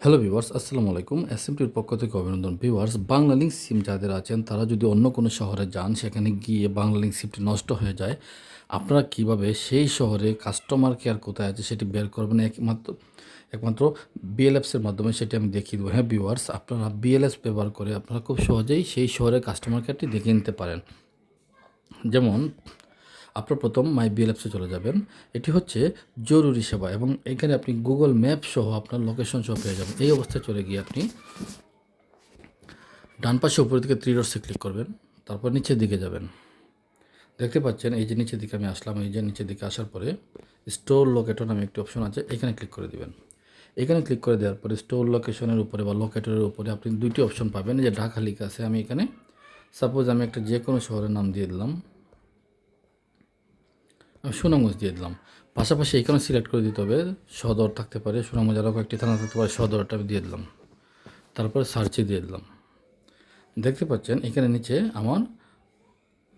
Hello viewers আসসালামু আলাইকুম এসএমটির পক্ষ থেকে অভিনন্দন ভিউয়ার্স বাংলা লিঙ্ক সিম যাদের আছেন, তারা যদি অন্য কোনো শহরে যান, সেখানে গিয়ে বাংলা লিঙ্ক সিমটি নষ্ট হয়ে যায়, আপনারা কীভাবে সেই শহরে কাস্টমার কেয়ার কোথায় আছে সেটি বের করবেন? একমাত্র একমাত্র বিএলএফসের মাধ্যমে সেটি আমি দেখিয়ে দেবো। হ্যাঁ ভিউয়ার্স আপনারা বিএলএস ব্যবহার করে আপনারা খুব সহজেই সেই শহরের কাস্টমার কেয়ারটি দেখে নিতে পারেন। যেমন আপনার প্রথম মাই বিএলএফসে চলে যাবেন। এটি হচ্ছে জরুরি সেবা এবং এখানে আপনি গুগল ম্যাপ সহ আপনার লোকেশন সহ পেয়ে যাবেন। এই অবস্থায় চলে গিয়ে আপনি ডান পাশে উপরের দিকে থ্রি ডটসে ক্লিক করবেন, তারপর নিচের দিকে যাবেন। দেখতে পাচ্ছেন, এই যে নিচের দিকে আমি আসলাম, এই যে নিচের দিকে আসার পরে স্টোর লোকেটর নামে একটি অপশন আছে, এখানে ক্লিক করে দিবেন। এখানে ক্লিক করে দেওয়ার পরে স্টোর লোকেশনের উপরে বা লোকেটরের উপরে আপনি দুইটি অপশন পাবেন। যে ঢাকা লিখা আছে, আমি এখানে সাপোজ আমি একটা যে কোনো শহরের নাম দিয়ে দিলাম। সুনামগঞ্জ দিয়ে দিলাম। পাশাপাশি এখানে সিলেক্ট করে দিতে হবে, সদর থাকতে পারে, সুনামগঞ্জ আরও কয়েকটি থানা থাকতে পারে, সদরটা দিয়ে দিলাম। তারপরে সার্চে দিয়ে দিলাম। দেখতে পাচ্ছেন, এখানে নিচে আমার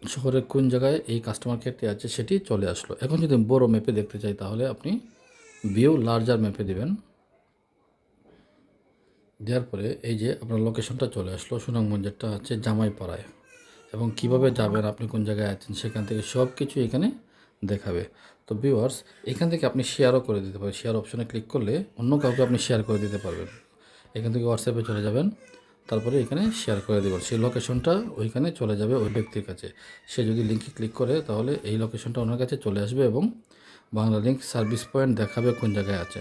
শহরের কোন জায়গায় এই কাস্টমার কেয়ারটি আছে সেটি চলে আসলো। এখন যদি বড় ম্যাপে দেখতে চাই তাহলে আপনি ভিউ লার্জার ম্যাপে দেবেন। দেওয়ার পরে এই যে আপনার লোকেশনটা চলে আসলো, সুনামগঞ্জেরটা হচ্ছে জামাইপাড়ায়। এবং কীভাবে যাবেন, আপনি কোন জায়গায় আছেন, সেখান থেকে সব কিছু এখানে দেখাবে। তো ভিউয়ার্স এখান থেকে আপনি শেয়ারও করে দিতে পারেন শেয়ার অপশনে ক্লিক করলে অন্য কাউকে আপনি শেয়ার করে দিতে পারবেন। এখান থেকে হোয়াটসঅ্যাপে চলে যাবেন। তারপরে এখানে শেয়ার করে দেবেন। সেই লোকেশনটা ওইখানে চলে যাবে ওই ব্যক্তির কাছে। সে যদি লিঙ্কে ক্লিক করে, তাহলে এই লোকেশনটা ওনার কাছে চলে আসবে এবং বাংলা লিঙ্ক সার্ভিস পয়েন্ট দেখাবে কোন জায়গায় আছে।